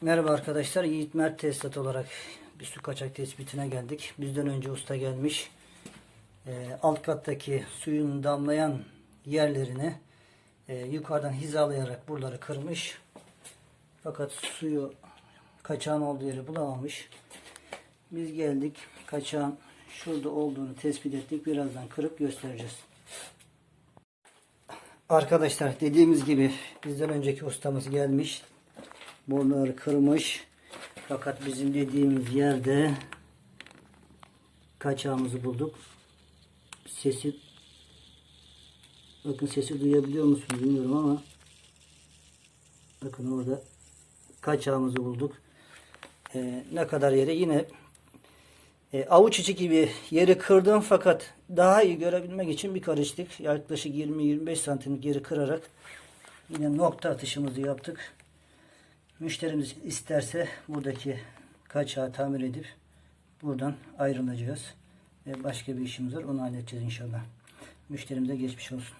Merhaba arkadaşlar. Yiğit Mert Tesisat olarak bir su kaçak tespitine geldik. Bizden önce usta gelmiş. Ee, alt kattaki suyun damlayan yerlerini e, yukarıdan hizalayarak buraları kırmış. Fakat suyu kaçağın olduğu yeri bulamamış. Biz geldik. Kaçağın şurada olduğunu tespit ettik. Birazdan kırıp göstereceğiz. Arkadaşlar dediğimiz gibi bizden önceki ustamız gelmiş. Boruları kırmış. Fakat bizim dediğimiz yerde kaçağımızı bulduk. Sesi bakın sesi duyabiliyor musunuz bilmiyorum ama bakın orada kaçağımızı bulduk. Ee, ne kadar yere yine e, avuç içi gibi yeri kırdım fakat daha iyi görebilmek için bir karıştık. Yaklaşık 20-25 santim geri kırarak yine nokta atışımızı yaptık. Müşterimiz isterse buradaki kaçağı tamir edip buradan ayrılacağız. Ve başka bir işimiz var. Onu halledeceğiz inşallah. Müşterimize geçmiş olsun.